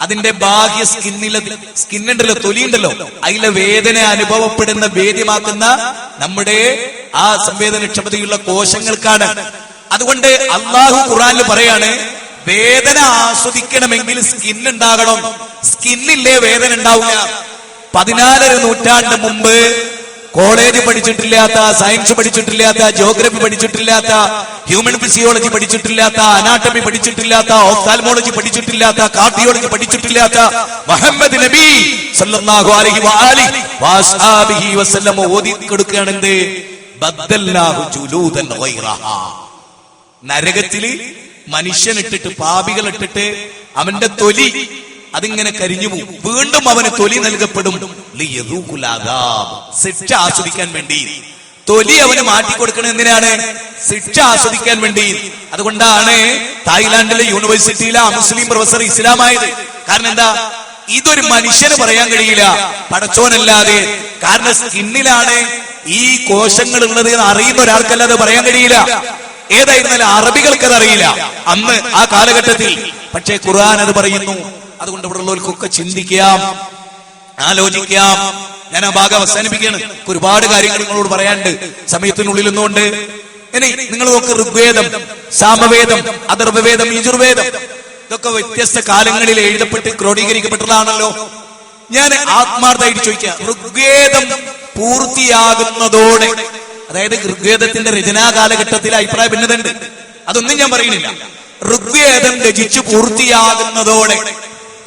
S1: അതിന്റെ ബാഹ്യ സ്കിന്നിലെ സ്കിന്നുണ്ടല്ലോ തൊലിയുണ്ടല്ലോ. അതിലെ വേദന അനുഭവപ്പെടുന്ന വേദ്യമാക്കുന്ന നമ്മുടെ ആ സംവേദനക്ഷമതയുള്ള കോശങ്ങൾക്കാണ്. അതുകൊണ്ട് അള്ളാഹു ഖുറാനിൽ പറയാണ് വേദന ആസ്വദിക്കണമെങ്കിൽ സ്കിൻ ഉണ്ടാകണം സ്കിന്നില്ലേ വേദന ഉണ്ടാവുക. പതിനാലര നൂറ്റാണ്ട് മുമ്പ് കോളേജ് പഠിച്ചിട്ടില്ലാത്ത സയൻസ് പഠിച്ചിട്ടില്ലാത്ത ജോഗ്രഫി പഠിച്ചിട്ടില്ലാത്ത ഹ്യൂമൻ ഫിസിയോളജി പഠിച്ചിട്ടില്ലാത്ത അനാട്ടമി പഠിച്ചിട്ടില്ലാത്ത ഓഫ്താൽമോളജി പഠിച്ചിട്ടില്ലാത്ത കാർഡിയോളജി പഠിച്ചിട്ടില്ലാത്ത മുഹമ്മദ് നബി സല്ലല്ലാഹു അലൈഹി വആലിഹി വഅസ്ഹാബിഹി വസല്ലം ഓതി ഗൈറഹാ. നരകത്തിൽ മനുഷ്യനിട്ടിട്ട് പാപികൾ ഇട്ടിട്ട് അവന്റെ തൊലി അതിങ്ങനെ കരിഞ്ഞു പോകും വീണ്ടും അവന് തൊലി നൽകപ്പെടും. ശിക്ഷ ആസ്വദിക്കാൻ വേണ്ടി. തൊലി അവന് മാറ്റിക്കൊടുക്കണ എന്തിനാണ്? ശിക്ഷ ആസ്വദിക്കാൻ വേണ്ടി. അതുകൊണ്ടാണ് തായ്ലാന്റിലെ യൂണിവേഴ്സിറ്റിയിലെ മുസ്ലിം പ്രൊഫസർ ഇസ്ലാമായത്. കാരണം എന്താ? ഇതൊരു മനുഷ്യന് പറയാൻ കഴിയില്ല. പടച്ചോനല്ലാതെ. കാരണം സ്കിന്നിലാണ് ഈ കോശങ്ങൾ ഉള്ളത് എന്ന് അറിയുന്ന ഒരാൾക്കല്ലാതെ പറയാൻ കഴിയില്ല. ഏതായിരുന്നാലും അറബികൾക്ക് അത് അറിയില്ല. അന്ന് ആ കാലഘട്ടത്തിൽ. പക്ഷേ ഖുർആൻ അത് പറയുന്നു. അതുകൊണ്ട് ഇവിടെ ഉള്ളവർക്കൊക്കെ ചിന്തിക്കാം ആലോചിക്കാം. ഞാൻ ആ ഭാഗം അവസാനിപ്പിക്കുകയാണ്. ഒരുപാട് കാര്യങ്ങൾ നിങ്ങളോട് പറയാനുണ്ട്. സമയത്തിനുള്ളിൽ നിന്നുകൊണ്ട്. ഇനി നിങ്ങൾ നോക്ക് ഋഗ്വേദം സാമവേദം അഥർവവേദം യജുർവേദം ഇതൊക്കെ വ്യത്യസ്ത കാലങ്ങളിൽ എഴുതപ്പെട്ട് ക്രോഡീകരിക്കപ്പെട്ടതാണല്ലോ. ഞാൻ ആത്മാർത്ഥമായിട്ട് ചോദിക്കാം ഋഗ്വേദം പൂർത്തിയാകുന്നതോടെ അതായത് ഋഗ്വേദത്തിന്റെ രചനാ കാലഘട്ടത്തിൽ അഭിപ്രായ ഭിന്നതയുണ്ട്. അതൊന്നും ഞാൻ പറയുന്നില്ല. ഋഗ്വേദം രചിച്ചു പൂർത്തിയാകുന്നതോടെ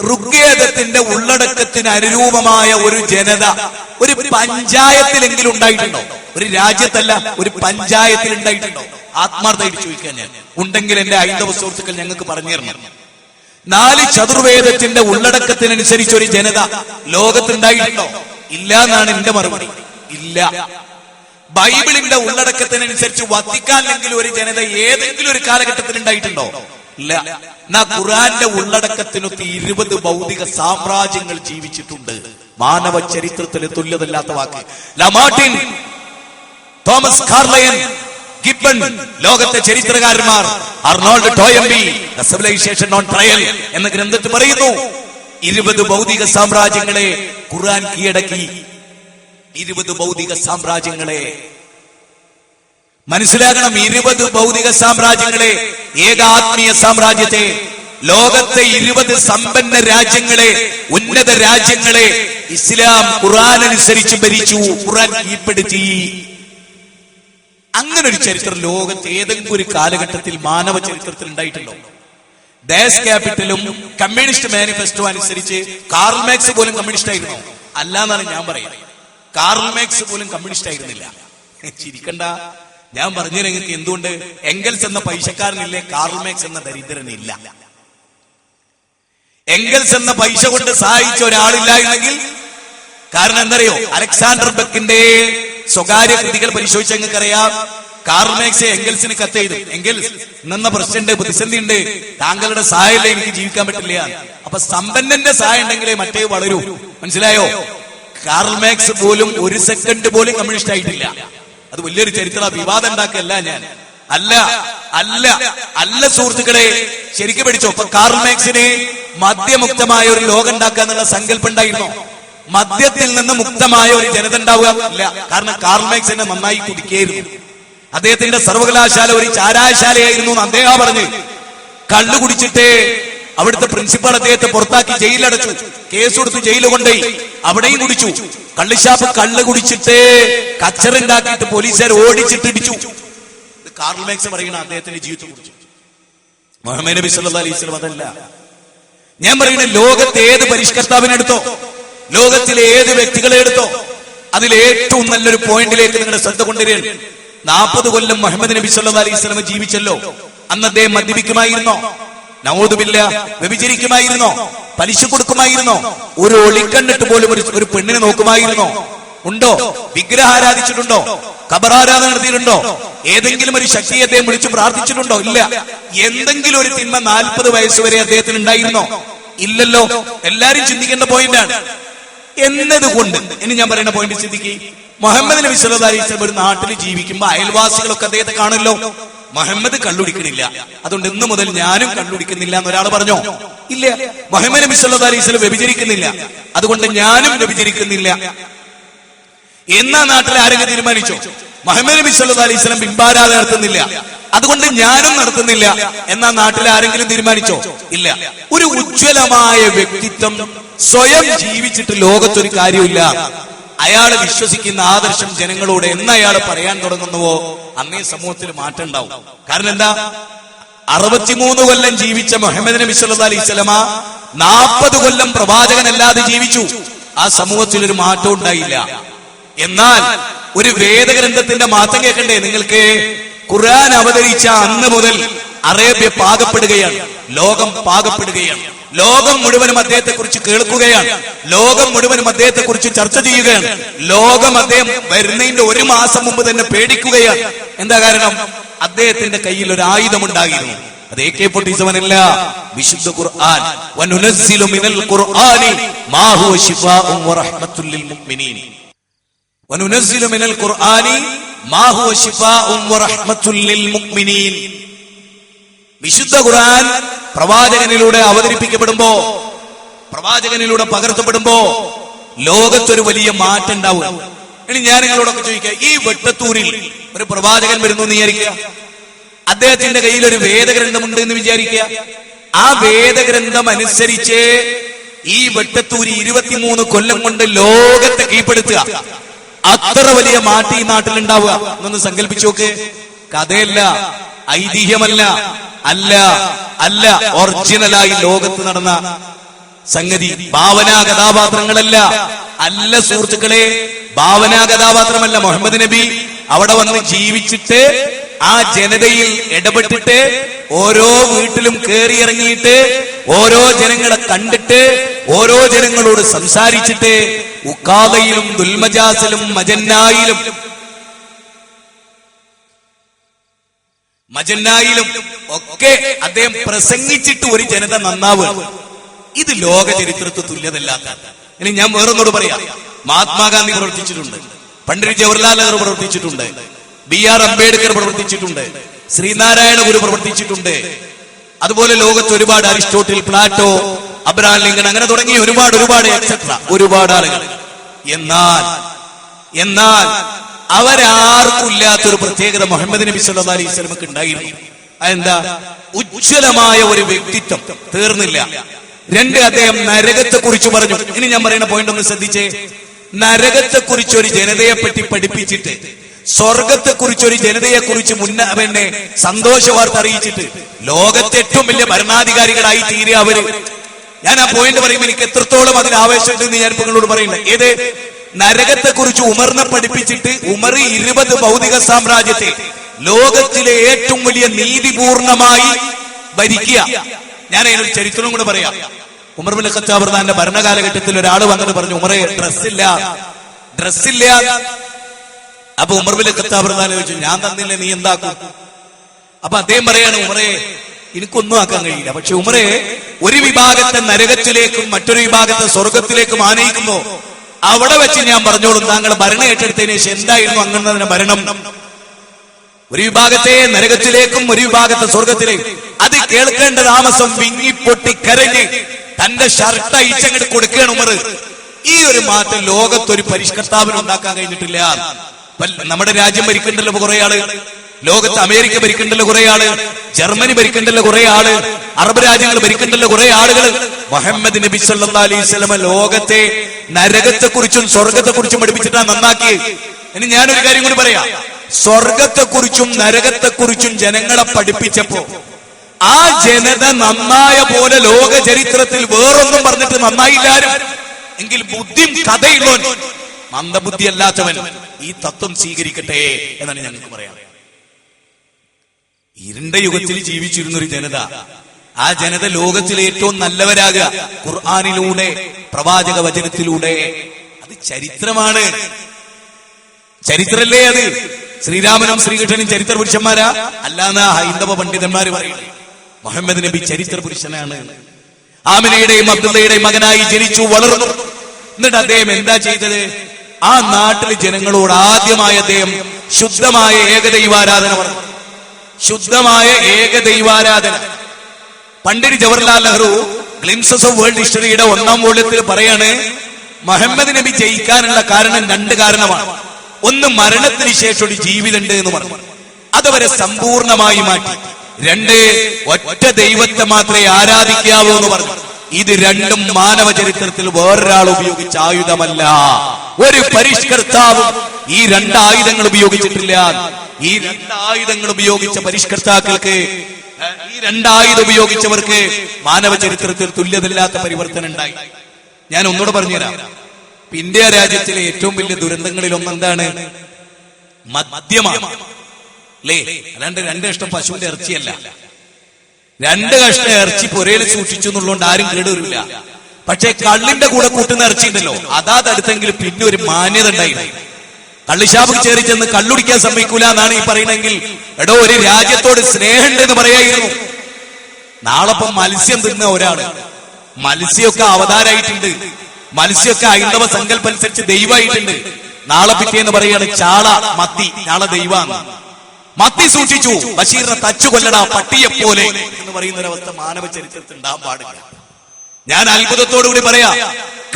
S1: ഋഗ്വേദത്തിന്റെ ഉള്ളടക്കത്തിന് അനുരൂപമായ ഒരു ജനത ഒരു പഞ്ചായത്തിലെങ്കിലും ഉണ്ടായിട്ടുണ്ടോ? ഒരു രാജ്യത്തല്ല ഒരു പഞ്ചായത്തിൽ ഉണ്ടായിട്ടുണ്ടോ? ആത്മാർത്ഥമായിട്ട് ചോദിക്കാൻ ഞാൻ. ഉണ്ടെങ്കിൽ എന്റെ ഐന്ദവ സുഹൃത്തുക്കൾ ഞങ്ങൾക്ക് പറഞ്ഞു തരണം. നാല് ചതുർവേദത്തിന്റെ ഉള്ളടക്കത്തിനനുസരിച്ച് ഒരു ജനത ലോകത്തുണ്ടായിട്ടുണ്ടോ? ഇല്ല എന്നാണ് എന്റെ മറുപടി. ഇല്ല. ബൈബിളിന്റെ ഉള്ളടക്കത്തിനനുസരിച്ച് വത്തിക്കാനെങ്കിലും ഒരു ജനത ഏതെങ്കിലും ഒരു കാലഘട്ടത്തിൽ ഉണ്ടായിട്ടുണ്ടോ ഇല്ല. എന്നാ ഖുറാന്റെ ഉള്ളടക്കത്തിനു ഇരുപത് ഭൗതിക സാമ്രാജ്യങ്ങൾ ജീവിച്ചിട്ടുണ്ട്. മാനവ ചരിത്രത്തിലെ തുല്യതല്ലാത്ത വാക്ക്. ലമാർട്ടിൻ തോമസ് കാർലയൻ ഗിബൺ ലോകത്തെ ചരിത്രകാരന്മാർ Arnold Toynbee civilisation on trial എന്ന ഗ്രന്ഥത്തിൽ പറയുന്നു ഇരുപത് ഭൗതിക സാമ്രാജ്യങ്ങളെ ഖുർആൻ കീഴടക്കി ഇരുപത് ഭൗതിക സാമ്രാജ്യങ്ങളെ മനസ്സിലാക്കണം ഇരുപത് ഭൗതിക സാമ്രാജ്യങ്ങളെ ഏകാത്മീയ സാമ്രാജ്യത്തെ ലോകത്തെ ഇരുപത് സമ്പന്ന രാജ്യങ്ങളെ ഉന്നത രാജ്യങ്ങളെ ഇസ്ലാം ഖുറാൻ അനുസരിച്ച് ഭരിച്ചു. ഖുറാൻ കീഴ്പ്പെടുത്തി. അങ്ങനെ ഒരു ചരിത്രം ലോകത്ത് ഏതെങ്കിലും ഒരു കാലഘട്ടത്തിൽ മാനവ ചരിത്രത്തിൽ ഉണ്ടായിട്ടുണ്ടോ? ഡാസ് ക്യാപിറ്റലും കമ്മ്യൂണിസ്റ്റ് മാനിഫെസ്റ്റോ അനുസരിച്ച് കാർൽ മാക്സ് പോലും കമ്മ്യൂണിസ്റ്റ് ആയിരുന്നു? അല്ല എന്നാണ് ഞാൻ പറയുന്നത്. കാർൽ മാക്സ് പോലും കമ്മ്യൂണിസ്റ്റ് ആയിരുന്നില്ല. ചിരിക്കണ്ട. ഞാൻ പറഞ്ഞു നിങ്ങൾക്ക് എന്തുകൊണ്ട്? എങ്കൽസ് എന്ന പൈസക്കാരനില്ലേ? കാർമേക്സ് എന്ന ദരിദ്രനില്ല. എങ്കൽസ് എന്ന പൈസ കൊണ്ട് സഹായിച്ച ഒരാളില്ലായിരുന്നെങ്കിൽ കാരണം എന്തറിയോ? അലക്സാണ്ടർ ബെക്കിന്റെ സ്വകാര്യ കൃതികൾ പരിശോധിച്ച് നിങ്ങൾക്കറിയാം. കാർമേക്സ് എങ്കൽസിന് കത്ത് ചെയ്തു എങ്കിൽ നിന്ന പ്രസിഡന്റ് പ്രതിസന്ധി ഉണ്ട്. താങ്കളുടെ സഹായമില്ല? എനിക്ക് ജീവിക്കാൻ പറ്റില്ല. അപ്പൊ സമ്പന്നന്റെ സഹായം ഉണ്ടെങ്കിലേ മറ്റേ വളരൂ. മനസ്സിലായോ? കാർമേക്സ് പോലും ഒരു സെക്കൻഡ് പോലും കമ്മ്യൂണിസ്റ്റ് ആയിട്ടില്ല. അത് വലിയൊരു ചരിത്ര വിവാദം ഉണ്ടാക്കല്ല ഞാൻ. അല്ല അല്ല അല്ല സുഹൃത്തുക്കളെ ശരിക്കും പഠിച്ചോ അപ്പൊ കാർമാക്സിന് മദ്യമുക്തമായ ഒരു ലോകം ഉണ്ടാക്കുക എന്നുള്ള സങ്കല്പം ഉണ്ടായിരുന്നോ? മദ്യത്തിൽ നിന്ന് മുക്തമായ ഒരു ജനത ഉണ്ടാവുക ഇല്ല. കാരണം കാർമാക്സ് എന്നെ നന്നായി കുടിക്കുകയായിരുന്നു. അദ്ദേഹത്തിന്റെ സർവകലാശാല ഒരു ചാരാശാലയായിരുന്നു എന്ന് അദ്ദേഹം പറഞ്ഞു. കള്ളു കുടിച്ചിട്ട് അവിടുത്തെ പ്രിൻസിപ്പൽ അദ്ദേഹത്തെ പുറത്താക്കി ജയിലടച്ചു കേസ് കൊടുത്ത് ജയിലിൽ കൊണ്ടുപോയി. അവിടെയും കുടിച്ചു. കള്ളിഷാപ്പ് കള്ള് കുടിച്ചിട്ട് കച്ചറുണ്ടാക്കിയിട്ട് പോലീസുകാർ ഓടിച്ചിട്ട് ഇടിച്ചു. കാർൽ മാക്സ് പറയുന്ന അദ്ദേഹത്തിന്റെ ജീവിതം കുറിച്ച്. മുഹമ്മദ് നബി സല്ലല്ലാഹു അലൈഹി അതല്ല. ഞാൻ പറയുന്നത് ലോകത്തെ ഏത് പരിഷ്കർത്താവിനെടുത്തോ ലോകത്തിലെ ഏത് വ്യക്തികളെ എടുത്തോ അതിൽ ഏറ്റവും നല്ലൊരു പോയിന്റിലേക്ക് നിങ്ങളുടെ ശ്രദ്ധ കൊണ്ടുവരികയാണ്. നാൽപ്പത് കൊല്ലം മുഹമ്മദ് നബി സല്ലല്ലാഹു അലൈഹി വസല്ലം ജീവിച്ചല്ലോ. അന്ന് അദ്ദേഹം മദ്യപിക്കുമായിരുന്നോ? നവോദുമില്ല വ്യഭിചരിക്കുമായിരുന്നോ പലിശ കൊടുക്കുമായിരുന്നോ ഒരു ഒളിക്കണ്ണിട്ട് പോലും ഒരു ഒരു പെണ്ണിനെ നോക്കുമായിരുന്നോ. ഉണ്ടോ? വിഗ്രഹം ആരാധിച്ചിട്ടുണ്ടോ കബറാരാധന നടത്തിയിട്ടുണ്ടോ? ഏതെങ്കിലും ഒരു ശക്തി അദ്ദേഹം വിളിച്ച് പ്രാർത്ഥിച്ചിട്ടുണ്ടോ? ഇല്ല. എന്തെങ്കിലും ഒരു തിന്മ നാൽപ്പത് വയസ്സുവരെ അദ്ദേഹത്തിന് ഉണ്ടായിരുന്നോ? ഇല്ലല്ലോ. എല്ലാരും ചിന്തിക്കേണ്ട പോയിന്റാണ് എന്നതുകൊണ്ട് ഇനി ഞാൻ പറയുന്ന പോയിന്റ് ചിന്തിക്കുക മുഹമ്മദ് നബി സല്ലല്ലാഹു അലൈഹി വസല്ലം ഒരു നാട്ടിൽ ജീവിക്കുമ്പോൾ അയൽവാസികളൊക്കെ അദ്ദേഹത്തെ കാണുമല്ലോ. മുഹമ്മദ് കള്ളുടിക്കണില്ല. അതുകൊണ്ട് ഇന്ന് മുതൽ ഞാനും കള്ളുടിക്കുന്നില്ല എന്ന് ഒരാൾ പറഞ്ഞോ? ഇല്ല. മുഹമ്മദ് നബി സല്ലാ അലൈഹി വ്യഭിചരിക്കുന്നില്ല. അതുകൊണ്ട് ഞാനും വ്യഭിചരിക്കുന്നില്ല. എന്നാ നാട്ടിൽ ആരെങ്കിലും തീരുമാനിച്ചോ? മുഹമ്മദ് നബി സല്ലാ അലൈഹി വസല്ലം ബിംബാരാധന നടത്തുന്നില്ല. അതുകൊണ്ട് ഞാനും നടത്തുന്നില്ല. എന്നാ നാട്ടിൽ ആരെങ്കിലും തീരുമാനിച്ചോ? ഇല്ല. ഒരു ഉജ്ജ്വലമായ വ്യക്തിത്വം സ്വയം ജീവിച്ചിട്ട് ലോകത്തൊരു കാര്യമില്ല അയാൾ വിശ്വസിക്കുന്ന ആദർശം ജനങ്ങളോട് എന്ന് പറയാൻ തുടങ്ങുന്നുവോ? അന്നേ സമൂഹത്തിൽ മാറ്റം ഉണ്ടാവും. കാരണം എന്താ? അറുപത്തിമൂന്ന് കൊല്ലം ജീവിച്ച മുഹമ്മദ് നബി സല്ലല്ലാഹു അലൈഹി വസല്ലമ നാൽപ്പത് കൊല്ലം പ്രവാചകനല്ലാതെ ജീവിച്ചു. ആ സമൂഹത്തിൽ ഒരു മാറ്റം ഉണ്ടായില്ല. എന്നാൽ ഒരു വേദഗ്രന്ഥത്തിന്റെ മാറ്റം കേൾക്കണ്ടേ നിങ്ങൾക്ക്? ഖുർആൻ അവതരിച്ച അന്ന് മുതൽ അറേബ്യ പാകപ്പെടുകയാണ്. ലോകം പാകപ്പെടുകയാണ്. ലോകം മുഴുവനും അദ്ദേഹത്തെ കുറിച്ച് കേൾക്കുകയാണ്. ലോകം മുഴുവനും അദ്ദേഹത്തെ കുറിച്ച് ചർച്ച ചെയ്യുകയാണ്. ലോകം അദ്ദേഹം വരുന്നതിന്റെ ഒരു മാസം മുമ്പ് തന്നെ പേടിക്കുകയാണ്. എന്താ കാരണം? അദ്ദേഹത്തിന്റെ കയ്യിൽ ഒരു ആയുധമുണ്ടായിരുന്നു. അത് എ കെ സെവൻ വിശുദ്ധ ഖുർആൻ. വനുനസ്സിലു മിനൽ ഖുർആനി മാ ഹുവ ശിഫാഉൻ വറഹ്മത്തുൽ ലിൽ മുഅ്മിനീൻ. വനുനസ്സിലു മിനൽ ഖുർആനി മാ ഹുവ ശിഫാഉൻ വറഹ്മത്തുൽ ലിൽ മുഅ്മിനീൻ. വിശുദ്ധ ഖുർആൻ പ്രവാചകനിലൂടെ അവതരിപ്പിക്കപ്പെടുമ്പോ പ്രവാചകനിലൂടെ പകർത്തപ്പെടുമ്പോ ലോകത്തൊരു വലിയ മാറ്റം ഉണ്ടാവും ഇനി ഞാൻ നിങ്ങളോടൊക്കെ ചോദിക്കാം ഈ വെട്ടത്തൂരിൽ ഒരു പ്രവാചകൻ വരുന്നു വിചാരിക്കുക? അദ്ദേഹത്തിന്റെ കയ്യിൽ ഒരു വേദഗ്രന്ഥമുണ്ട് എന്ന് വിചാരിക്കുക? ആ വേദഗ്രന്ഥം അനുസരിച്ച് ഈ വെട്ടത്തൂരി ഇരുപത്തിമൂന്ന് കൊല്ലം കൊണ്ട് ലോകത്തെ കീഴ്പ്പെടുത്തുക. അത്ര വലിയ മാറ്റി ഈ നാട്ടിൽ ഉണ്ടാവുക എന്നൊന്ന് സങ്കല്പിച്ചു നോക്ക്. കഥയല്ല. ഐതിഹ്യമല്ല അല്ല അല്ല ഒറിജിനലായി ലോകത്ത് നടന്ന സംഗതി. ഭാവനാ കഥാപാത്രങ്ങളല്ല. അല്ല സുഹൃത്തുക്കളെ ഭാവനാ കഥാപാത്രമല്ല. മുഹമ്മദ് നബി അവിടെ വന്ന് ജീവിച്ചിട്ട് ആ ജനതയിൽ ഇടപെട്ടിട്ട് ഓരോ വീട്ടിലും കയറിയിറങ്ങിയിട്ട് ഓരോ ജനങ്ങളെ കണ്ടിട്ട് ഓരോ ജനങ്ങളോട് സംസാരിച്ചിട്ട് ഉക്കാതയിലും ദുൽമജാസിലും മജന്നായിലും മജന്നായിലും ഒക്കെ അദ്ദേഹം പ്രസംഗിച്ചിട്ട് ഒരു ജനത നന്നാവുക ഇത് ലോക ചരിത്രത്തിൽ തുല്യതല്ലാത്ത. ഇനി ഞാൻ വേറൊന്നോട് പറയാം. മഹാത്മാഗാന്ധി പ്രവർത്തിച്ചിട്ടുണ്ട്. പണ്ഡിറ്റ് ജവഹർലാൽ നെഹ്റു പ്രവർത്തിച്ചിട്ടുണ്ട്. ബി ആർ അംബേദ്കർ പ്രവർത്തിച്ചിട്ടുണ്ട്. ശ്രീനാരായണ ഗുരു പ്രവർത്തിച്ചിട്ടുണ്ട്. അതുപോലെ ലോകത്ത് ഒരുപാട് അരിസ്റ്റോട്ടിൽ പ്ലാറ്റോ അബ്രഹാം ലിങ്കൺ അങ്ങനെ തുടങ്ങി ഒരുപാട് ഒരുപാട് എക്സെട്ര ഒരുപാട് ആളുകൾ. എന്നാൽ എന്നാൽ അവരാർക്കും ഇല്ലാത്തൊരു പ്രത്യേകത മുഹമ്മദ് നബി സല്ല അലൈഹി വസല്ലമക്ക് ഉണ്ടായിരുന്നു. അതെന്താ? ഉജ്ജ്വലമായ ഒരു വ്യക്തിത്വം തീർന്നില്ല. രണ്ട് അദ്ദേഹം നരകത്തെ കുറിച്ച് പറഞ്ഞു. ഇനി ഞാൻ പറയുന്ന പോയിന്റ് ഒന്ന് ശ്രദ്ധിച്ചേ. നരകത്തെ കുറിച്ച് ഒരു ജനതയെ പറ്റി പഠിപ്പിച്ചിട്ട് സ്വർഗത്തെ കുറിച്ച് ഒരു ജനതയെ കുറിച്ച് മുന്ന പിന്നെ സന്തോഷ വാർത്ത അറിയിച്ചിട്ട് ലോകത്തെ ഏറ്റവും വലിയ ഭരണാധികാരികളായി തീരെ അവർ. ഞാൻ ആ പോയിന്റ് പറയുമ്പോൾ എനിക്ക് എത്രത്തോളം അതിന് ആവേശമുണ്ടെന്ന് ഞാൻ നിങ്ങളോട് പറയുന്നത് ഏത്? നരകത്തെ കുറിച്ച് ഉമറിനെ പഠിപ്പിച്ചിട്ട് ഉമർ ഇരുപത് ഭൗതിക സാമ്രാജ്യത്തെ ലോകത്തിലെ ഏറ്റവും വലിയ നീതിപൂർണമായി ഭരിക്കുക. ഞാൻ അതിനൊരു ചരിത്രം കൂടെ പറയാം. ഉമർ ബിൻ ഖത്താബ് ഖത്താബിന്റെ ഭരണകാലഘട്ടത്തിൽ ഒരാൾ വന്നിട്ട് പറഞ്ഞു ഉമറെ ഡ്രസ്സില്ല. ഡ്രസ്സില്ല. അപ്പൊ ഉമർ ബിൻ ഖത്താബ് ഖത്താബ് ചോദിച്ചു ഞാൻ തന്നില്ല നീ എന്താക്കും? അപ്പൊ അദ്ദേഹം പറയാണ് ഉമറെ എനിക്കൊന്നും ആക്കാൻ കഴിയില്ല. പക്ഷെ ഉമറെ ഒരു വിഭാഗത്തെ നരകത്തിലേക്കും മറ്റൊരു വിഭാഗത്തെ സ്വർഗത്തിലേക്കും ആനയിക്കുമ്പോ അവിടെ വെച്ച് ഞാൻ പറഞ്ഞോളും. താങ്കൾ ഭരണം ഏറ്റെടുത്തതിന് ശേഷം എന്തായിരുന്നു അങ്ങനെ ഭരണം? ഒരു വിഭാഗത്തെ നരകത്തിലേക്കും ഒരു വിഭാഗത്തെ സ്വർഗത്തിലേക്കും. അത് കേൾക്കേണ്ട താമസം വിങ്ങിപ്പൊട്ടി കരഞ്ഞ് തന്റെ ഷർട്ട് അയച്ചങ്ങോട്ട് കൊടുക്കുകയാണ് ഉമർ. ഈ ഒരു മാറ്റം ലോകത്തൊരു പരിഷ്കർത്താവിന് ഉണ്ടാക്കാൻ കഴിഞ്ഞിട്ടില്ല. നമ്മുടെ രാജ്യം ഭരിക്കണ്ടല്ലോ കുറെ ആൾ. ലോകത്ത് അമേരിക്ക ഭരിക്കണ്ടല്ലോ കുറെ ആൾ ജർമ്മനി ഭരിക്കണ്ടല്ലോ കുറെ ആൾ അറബ് രാജ്യങ്ങൾ ഭരിക്കണ്ടല്ലോ കുറെ ആളുകൾ മുഹമ്മദ് നബി സല്ലാ അലൈഹി സ്വലമ ലോകത്തെ നരകത്തെ കുറിച്ചും സ്വർഗത്തെ കുറിച്ചും പഠിപ്പിച്ചിട്ടാ നന്നാക്കി ഇനി ഞാനൊരു കാര്യം കൂടി പറയാം. സ്വർഗത്തെ കുറിച്ചും നരകത്തെ കുറിച്ചും ജനങ്ങളെ പഠിപ്പിച്ചപ്പോ ആ ജനത നന്നായ പോലെ ലോക ചരിത്രത്തിൽ വേറൊന്നും പറഞ്ഞിട്ട് നന്നായില്ലാരും എങ്കിൽ ബുദ്ധിം കഥയുള്ളവൻ മന്ദബുദ്ധി അല്ലാത്തവൻ ഈ തത്വം സ്വീകരിക്കട്ടെ എന്നാണ് ഞങ്ങൾക്ക് പറയാം ഇരുണ്ട യുഗത്തിൽ ജീവിച്ചിരുന്ന ഒരു ജനത. ആ ജനത ലോകത്തിലെ ഏറ്റവും നല്ലവരാകുക. ഖുർആാനിലൂടെ പ്രവാചക വചനത്തിലൂടെ. അത് ചരിത്രമാണ്. ചരിത്രല്ലേ അത്? ശ്രീരാമനും ശ്രീകൃഷ്ണനും ചരിത്ര പുരുഷന്മാരാ? അല്ലാന്ന് ഹൈന്ദവ പണ്ഡിതന്മാര് പറയുന്നത് മുഹമ്മദ് നബി ചരിത്ര പുരുഷനാണ്. ആമിനയുടെയും അബ്ദുള്ളയുടെയും മകനായി ജനിച്ചു വളർന്നു. എന്നിട്ട് അദ്ദേഹം എന്താ ചെയ്തത്? ആ നാട്ടിലെ ജനങ്ങളോട് ആദ്യമായി അദ്ദേഹം ശുദ്ധമായ ഏകദൈവാരാധന പറഞ്ഞു. ശുദ്ധമായ ഏക ഏകദൈവാരാധന Pandit Jawaharlal Nehru glimpses of world ഹിസ്റ്ററിയുടെ ഒന്നാം വോള്യത്തിൽ പറയാണ് മുഹമ്മദ് നബി ജയിക്കാനുള്ള കാരണം രണ്ട് കാരണമാണ്. ഒന്ന് മരണത്തിന് ശേഷം ഒരു ജീവിതമുണ്ട് എന്ന് പറഞ്ഞു. അതവരെ സമ്പൂർണമായി മാറ്റി. രണ്ട് ഒറ്റ ദൈവത്തെ മാത്രമേ ആരാധിക്കാവൂ എന്ന് പറഞ്ഞു. ഇത് രണ്ടും മാനവ ചരിത്രത്തിൽ വേറൊരാൾ ഉപയോഗിച്ച ആയുധമല്ല. ഒരു പരിഷ്കർത്താവും ഈ രണ്ട് ആയുധങ്ങൾ ഉപയോഗിച്ചിട്ടില്ല. ഈ രണ്ടായുധങ്ങൾ ഉപയോഗിച്ച പരിഷ്കർത്താക്കൾക്ക് ഈ രണ്ടായുധം ഉപയോഗിച്ചവർക്ക് മാനവ ചരിത്രത്തിൽ തുല്യതയില്ലാത്ത പരിവർത്തനം ഉണ്ടായി. ഞാൻ ഒന്നുകൂടെ പറഞ്ഞുതരാം. ഇന്ത്യ രാജ്യത്തിലെ ഏറ്റവും വലിയ ദുരന്തങ്ങളിൽ ഒന്നെന്താണ്? മദ്യമാണ്. അല്ലേ? അല്ലാണ്ട് രണ്ട് കഷ്ടം പശുവിന്റെ ഇറച്ചിയല്ല. രണ്ട് കഷ്ടം ഇറച്ചി പുരയിൽ സൂക്ഷിച്ചു എന്നുള്ളതുകൊണ്ട് ആരും കേടുവരില്ല പക്ഷെ കള്ളിന്റെ കൂടെ കൂട്ടുന്ന ഇറച്ചി ഉണ്ടല്ലോ അതാ തടുത്തെങ്കിൽ പിന്നെ ഒരു മാന്യത ഉണ്ടായിരുന്നു കള്ളിഷാപ്പ് ചേറി ചെന്ന് കള്ളുടിക്കാൻ സമ്മതിക്കൂല എന്നാണ് ഈ പറയണെങ്കിൽ എടോ ഒരു രാജ്യത്തോട് സ്നേഹമുണ്ട് എന്ന് പറയായിരുന്നു. നാളെ ഇപ്പം മത്സ്യം തിന്ന ഒരാൾ. മത്സ്യമൊക്കെ അവതാരായിട്ടുണ്ട്. മത്സ്യമൊക്കെ ഹൈന്ദവ സങ്കല്പം അനുസരിച്ച് ദൈവമായിട്ടുണ്ട്. നാളെ പിറ്റേന്ന് പറയാണ് ചാള മത്തി നാളെ ദൈവാന്ന് മത്തി സൂക്ഷിച്ചു. ബഷീറിനെ തച്ചു കൊല്ലടാ പട്ടിയെ പോലെ എന്ന് പറയുന്ന ഒരവസ്ഥ മാനവ ചരിത്രത്തിൽ ഉണ്ടാകാൻ പാടില്ല. ഞാൻ അത്ഭുതത്തോടു കൂടി പറയാ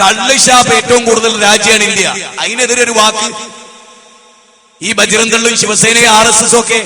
S1: കള്ളിഷാപ്പ് ഏറ്റവും കൂടുതൽ രാജ്യമാണ് ഇന്ത്യ. അതിനെതിരെ ഒരു വാക്ക് ഈ ബജ്രന്തള്ളും ശിവസേനയും ആർ എസ് എസ് ഒക്കെ.